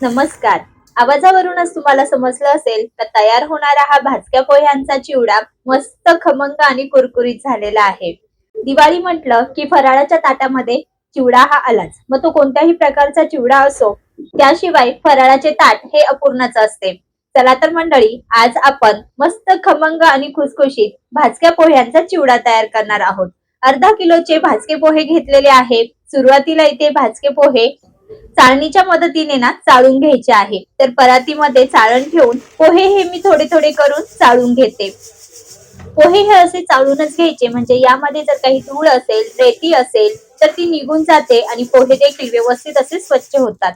नमस्कार. आवाजावरूनच तुम्हाला समजलं असेल तर तयार होणारा हा भाजक्या पोह्यांचा चिवडा मस्त खमंग आणि कुरकुरीत झालेला आहे. दिवाळी म्हटलं की फराळाच्या ताटामध्ये चिवडा हा आलाच. मग तो कोणत्याही प्रकारचा चिवडा असो त्याशिवाय फराळाचे ताट हे अपूर्णच असते. चला तर मंडळी आज आपण मस्त खमंग आणि खुसखुशीत भाजक्या पोह्यांचा चिवडा तयार करणार आहोत. अर्धा किलोचे भाजके पोहे घेतलेले आहे. सुरुवातीला इथे भाजके पोहे चाळणीच्या मदतीने ना चाळून घ्यायचे आहे. तर परातीमध्ये चाळण ठेवून पोहे हे मी थोडे थोडे करून चाळून घेते. पोहे हे असे चाळूनच घ्यायचे. म्हणजे यामध्ये जर काही धूळ असेल रेती असेल तर ती निघून जाते आणि पोहे देखील व्यवस्थित असे स्वच्छ होतात.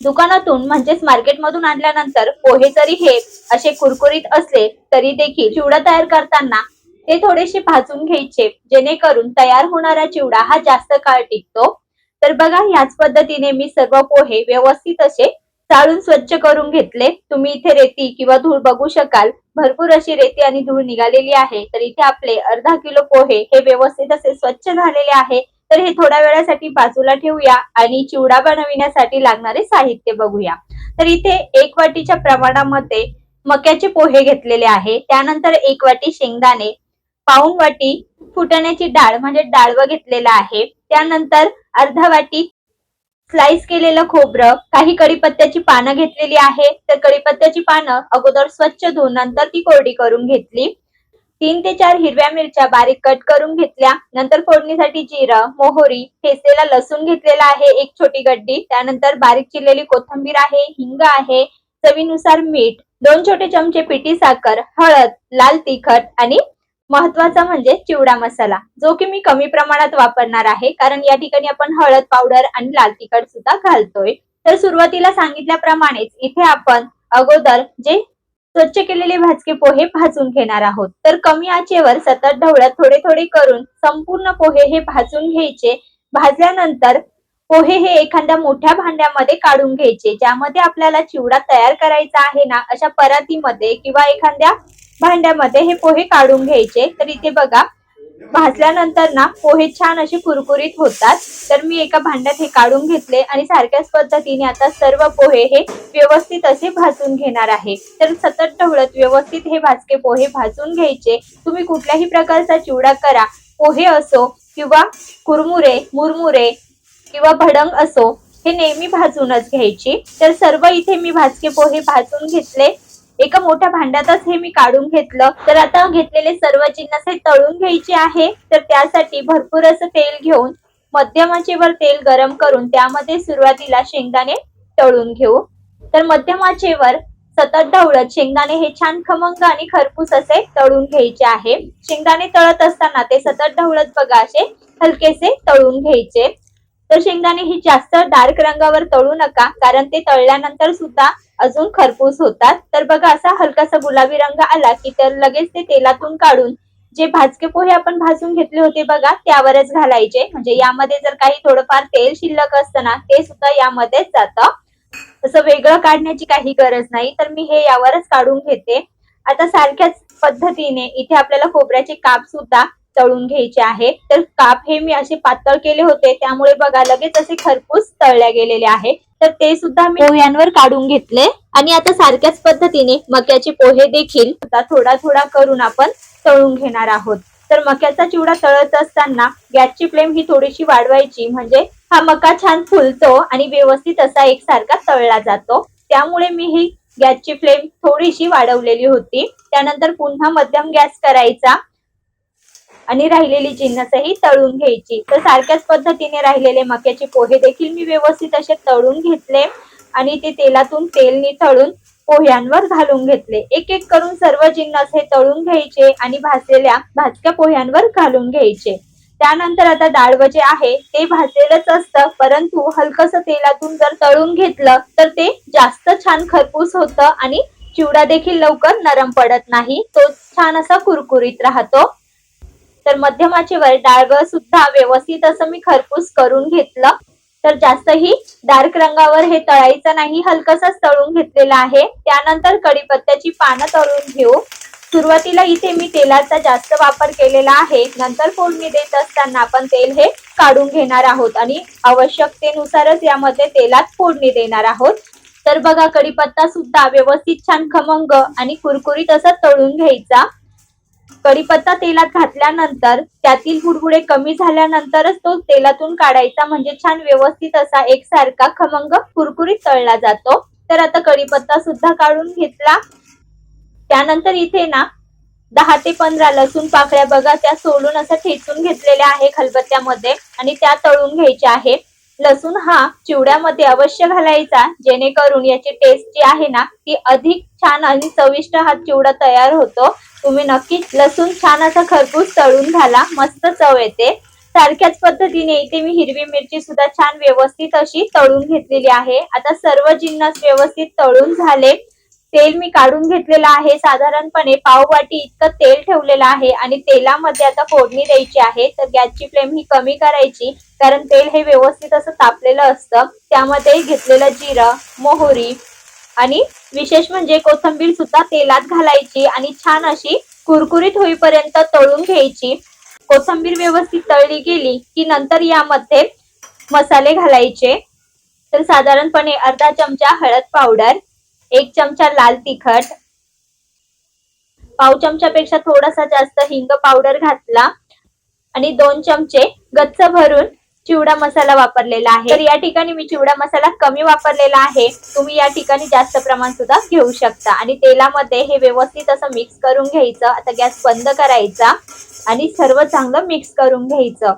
दुकानातून म्हणजेच मार्केटमधून आणल्यानंतर पोहे जरी हे असे कुरकुरीत असले तरी देखील चिवडा तयार करताना ते थोडेसे भाजून घ्यायचे. जेणेकरून तयार होणारा चिवडा हा जास्त काळ टिकतो. तर बघा याच पद्धतीने मी सर्व पोहे व्यवस्थित असे चाळून स्वच्छ करून घेतले. तुम्ही इथे रेती किंवा धूळ बघू शकाल. भरपूर अशी रेती आणि धूळ निघालेली आहे. तर इथे आपले अर्धा किलो पोहे हे व्यवस्थित असे स्वच्छ झालेले आहे. तर हे थोड्या वेळासाठी बाजूला ठेवूया आणि चिवडा बनविण्यासाठी लागणारे साहित्य बघूया. तर इथे एक वाटीच्या प्रमाणामध्ये मक्याचे पोहे घेतलेले आहे. त्यानंतर एक वाटी शेंगदाणे पाऊन वाटी फुटण्याची डाळ म्हणजे डाळव घेतलेला आहे. त्यानंतर अर्धा वाटी स्लाइस केलेलं खोबरं काही कडीपत्त्याची पानं घेतलेली आहे. तर कडीपत्त्याची पानं अगोदर स्वच्छ धुवून नंतर ती कोरडी करून घेतली. तीन ते चार हिरव्या मिरच्या बारीक कट करून घेतल्या. नंतर फोडणीसाठी जिरं मोहरी ठेचलेला लसूण घेतलेला आहे एक छोटी गड्डी. त्यानंतर बारीक चिरलेली कोथिंबीर आहे हिंग आहे चवीनुसार मीठ दोन छोटे चमचे पिठी साखर हळद लाल तिखट आणि महत्त्वाचा म्हणजे चिवडा मसाला जो की मी कमी प्रमाणात वापरणार आहे. कारण या ठिकाणी आपण हळद पावडर आणि लाल तिखट सुद्धा घालतोय. तर सुरुवातीला सांगितल्याप्रमाणेच इथे आपण अगोदर जे स्वच्छ केलेले भाजके पोहे भाजून घेणार आहोत. तर कमी आचेवर सतत ढवळत थोडे थोडे करून संपूर्ण पोहे हे भाजून घ्यायचे. भाजल्यानंतर पोहे हे एखाद्या मोठ्या भांड्यामध्ये काढून घ्यायचे. ज्यामध्ये आपल्याला चिवडा तयार करायचा आहे ना अशा परातीमध्ये किंवा एखाद्या भांड्यामध्ये हे पोहे काढून घ्यायचे. तर इथे बघा भाजल्यानंतर ना पोहे छान असे कुरकुरीत होतात. तर मी एका भांड्यात हे काढून घेतले आणि सारख्याच पद्धतीने आता सर्व पोहे हे व्यवस्थित असे भाजून घेणार आहे. तर सतत ढवळत व्यवस्थित हे भाजके पोहे भाजून घ्यायचे. तुम्ही कुठल्याही प्रकारचा चिवडा करा. पोहे असो किंवा कुरमुरे मुरमुरे किंवा भडंग असो हे नेहमी भाजूनच घ्यायची. तर सर्व इथे मी भाजके पोहे भाजून घेतले. एका मोठ्या भांड्यातच हे मी काढून घेतलं. तर आता घेतलेले सर्व जिन्नस हे तळून घ्यायचे आहे. तर त्यासाठी भरपूर असं तेल घेऊन मध्यम आचेवर तेल गरम करून त्यामध्ये सुरुवातीला शेंगदाणे तळून घेऊ. तर मध्यम आचेवर सतत ढवळत शेंगदाणे हे छान खमंग आणि खरपूस असे तळून घ्यायचे आहे. शेंगदाणे तळत असताना ते सतत ढवळत बघा असे हलकेसे तळून घ्यायचे. तर शेंगदाणे हे जास्त डार्क रंगावर तळू नका कारण ते तळल्यानंतर सुद्धा अजून खरपूस होतात. तर बघा असा हलकासा गुलाबी रंग आला की तर लगेच ते तेलातून काढून जे भाजके पोहे आपण भाजून घेतले होते बघा त्यावरच घालायचे. म्हणजे यामध्ये जर काही थोडंफार तेल शिल्लक असतं ना ते सुद्धा यामध्येच जातं. तसं वेगळं काढण्याची काही गरज नाही. तर मी हे यावरच काढून घेते. आता सारख्याच पद्धतीने इथे आपल्याला खोबऱ्याचे काप सुद्धा तळून घ्यायचे आहे. तर काप हे मी असे पातळ केले होते त्यामुळे बघा लगेच असे खरपूस तळल्या गेलेले आहे. तर ते सुद्धा मी पोह्यांवर काढून घेतले. आणि आता सारख्याच पद्धतीने मक्याचे पोहे देखील थोडा थोडा करून आपण तळून घेणार आहोत. तर मक्याचा चिवडा तळत असताना गॅसची फ्लेम ही थोडीशी वाढवायची म्हणजे हा मका छान फुलतो आणि व्यवस्थित असा एकसारखा तळला जातो. त्यामुळे मी ही गॅसची फ्लेम थोडीशी वाढवलेली होती. त्यानंतर पुन्हा मध्यम गॅस करायचा. आणि राहिलेली जिन्नसही तळून घ्यायची. तर सारख्याच पद्धतीने राहिलेले मक्याचे पोहे देखील मी व्यवस्थित असे तळून घेतले आणि ते तेलातून तेल निथळून पोह्यांवर घालून घेतले. एक एक करून सर्व जिन्नस हे तळून घ्यायचे आणि भाजलेल्या भाजक्या पोह्यांवर घालून घ्यायचे. त्यानंतर आता डाळवं जे आहे ते भाजलेलंच असतं परंतु हलकस तेलातून जर तळून घेतलं तर ते जास्त छान खरपूस होतं आणि चिवडा देखील लवकर नरम पडत नाही. तो छान असा कुरकुरीत राहतो. तर मध्यमाचे वर डाळवं सुद्धा व्यवस्थित असं मी खरपूस करून घेतलं. तर जास्तही डार्क रंगावर हे तळायचं नाही हलकसच तळून घेतलेलं आहे. त्यानंतर कडीपत्त्याची पानं तळून घेऊ. सुरुवातीला इथे मी तेलाचा जास्त वापर केलेला आहे. नंतर फोडणी देत असताना आपण तेल हे काढून घेणार आहोत आणि आवश्यकतेनुसारच यामध्ये तेलात फोडणी देणार आहोत. तर बघा कढीपत्ता सुद्धा व्यवस्थित छान खमंग आणि कुरकुरीत असा तळून घ्यायचा. कढीपत्ता तेलात घातल्यानंतर त्यातील बुडबुडे कमी झाल्यानंतरच तो तेलातून काढायचा. म्हणजे छान व्यवस्थित असा एकसारखा खमंग कुरकुरीत तळला जातो. तर आता कढीपत्ता सुद्धा काढून घेतला. त्यानंतर इथे ना दहा ते पंधरा लसूण पाकळ्या बघा त्या सोलून असं ठेचून घेतलेल्या आहे खलबत्त्यामध्ये आणि त्या तळून घ्यायच्या आहे लसूण हा चिवड्यामध्ये अवश्य घालायचा जेणेकरून याची टेस्ट जी आहे ना ती अधिक छान आणि चविष्ट हा चिवडा तयार होतो. तुम्ही नक्कीच लसूण छान असा खरपूस तळून घाला मस्त चव येते. सारख्याच पद्धतीने इथे मी हिरवी मिरची सुद्धा छान व्यवस्थित अशी तळून घेतलेली आहे. आता सर्व जिन्नस व्यवस्थित तळून झाले. तेल मी काढून घेतलेलं आहे. साधारणपणे पाववाटी इतकं तेल ठेवलेलं आहे आणि तेलामध्ये आता फोडणी द्यायची आहे. तर गॅसची फ्लेम ही कमी करायची कारण तेल हे व्यवस्थित असं तापलेलं असतं. त्यामध्ये घेतलेलं जिरं मोहरी आणि विशेष म्हणजे कोथिंबीर सुद्धा तेलात घालायची आणि छान अशी कुरकुरीत होईपर्यंत तळून घ्यायची. कोथंबीर व्यवस्थित तळली गेली की नंतर यामध्ये मसाले घालायचे. तर साधारणपणे अर्धा चमचा हळद पावडर एक चमचा लाल तिखट पाव चमच्यापेक्षा थोडासा जास्त हिंग पावडर घातला आणि दोन चमचे गच्च भरून चिवडा मसाला वापरलेला आहे. तर या ठिकाणी मी चिवडा मसाला कमी वापरलेला आहे. तुम्ही या ठिकाणी जास्त प्रमाण सुद्धा घेऊ शकता. आणि तेलामध्ये हे व्यवस्थित असं मिक्स करून घ्यायचं. आता गॅस बंद करायचा आणि सर्व चांगलं मिक्स करून घ्यायचं.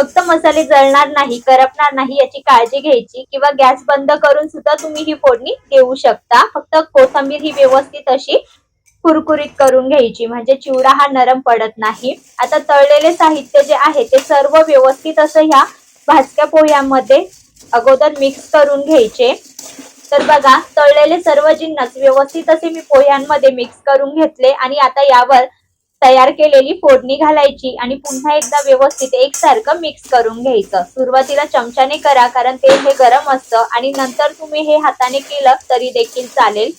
फक्त मसाले जळणार नाही करपणार नाही याची काळजी घ्यायची किंवा गॅस बंद करून सुद्धा तुम्ही ही फोडणी देऊ शकता. फक्त कोथिंबीर ही व्यवस्थित अशी कुरकुरीत करून घ्यायची म्हणजे चिवडा हा नरम पडत नाही. आता तळलेले साहित्य जे आहे ते सर्व व्यवस्थित असं ह्या भाजक्या पोह्यामध्ये अगोदर मिक्स करून घ्यायचे. तर बघा तळलेले सर्व जिन्नस व्यवस्थित असे मी पोह्यांमध्ये मिक्स करून घेतले आणि आता यावर तयार केलेली फोडणी घालायची आणि पुन्हा एकदा व्यवस्थित एकसारखं मिक्स करून घ्यायचं. सुरुवातीला चमच्याने करा कारण तेल हे गरम असतं आणि नंतर तुम्ही हे हाताने केलं तरी देखील चालेल.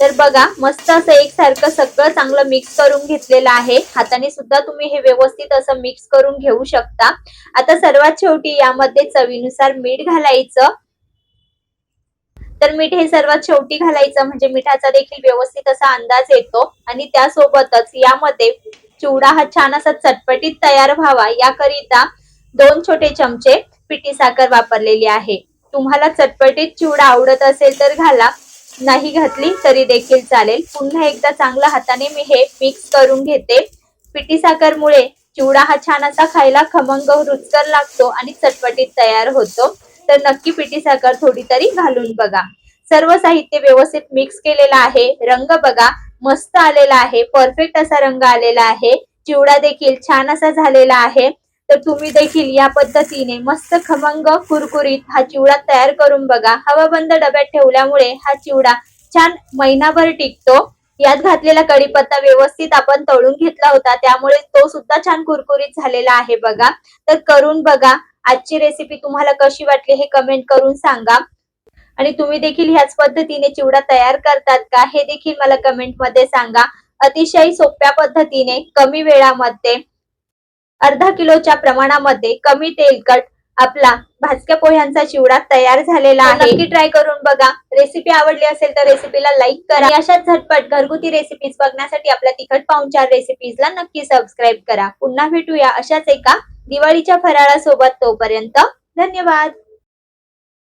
तर बघा मस्त असं एकसारखं सगळं चांगलं मिक्स करून घेतलेलं आहे. हाताने सुद्धा तुम्ही हे व्यवस्थित असं मिक्स करून घेऊ शकता. आता सर्वात शेवटी यामध्ये चवीनुसार मीठ घालायचं. तर मीठ हे सर्वात शेवटी घालायचं. म्हणजे मिठाचा देखील व्यवस्थित असा अंदाज येतो. आणि त्यासोबतच यामध्ये चिवडा हा छान असा चटपटीत तयार व्हावा. याकरिता दोन छोटे चमचे पिठी साखर वापरलेली आहे. तुम्हाला चटपटीत चिवडा आवडत असेल तर घाला. नाही घातली तरी देखील चालेल. पुन्हा एकदा चांगल्या हाताने मी हे मिक्स करून घेते. पिठी साखरमुळे चिवडा हा छान असा खायला खमंग रुचकर लागतो आणि चटपटीत तयार होतो. तर नक्की पिठी साखर थोडी तरी घालून बघा. सर्व साहित्य व्यवस्थित मिक्स केलेलं आहे. रंग बघा मस्त आलेला आहे. परफेक्ट असा रंग आलेला आहे. चिवडा देखील छान असा झालेला आहे. तर तुम्ही देखील या पद्धतीने मस्त खमंग कुरकुरीत हा चिवडा तयार करून बघा. हवाबंद डब्यात ठेवल्यामुळे हा चिवडा छान महिनाभर टिकतो. यात घातलेला कढीपत्ता व्यवस्थित आपण तळून घेतला होता. त्यामुळे तो सुद्धा छान कुरकुरीत झालेला आहे बघा. तर करून बघा. आजची रेसिपी तुम्हाला कशी वाटली हे कमेंट करून सांगा. आणि तुम्ही देखील ह्याच पद्धतीने चिवडा तयार करतात का हे देखील मला कमेंटमध्ये सांगा. अतिशय सोप्या पद्धतीने कमी वेळामध्ये अर्धा किलोच्या प्रमाणामध्ये कमी तेलकट आपला भाजक्या पोह्यांचा चिवडा तयार झालेला आहे. नक्की ट्राय करून बघा. रेसिपी आवडली असेल तर रेसिपीला लाईक करा. अशाच झटपट घरगुती रेसिपीज बघण्यासाठी आपल्या तिखट पाहुणचार रेसिपीजला नक्की सबस्क्राईब करा. पुन्हा भेटूया अशाच एका दिवाळीच्या फराळासोबत तोपर्यंत धन्यवाद.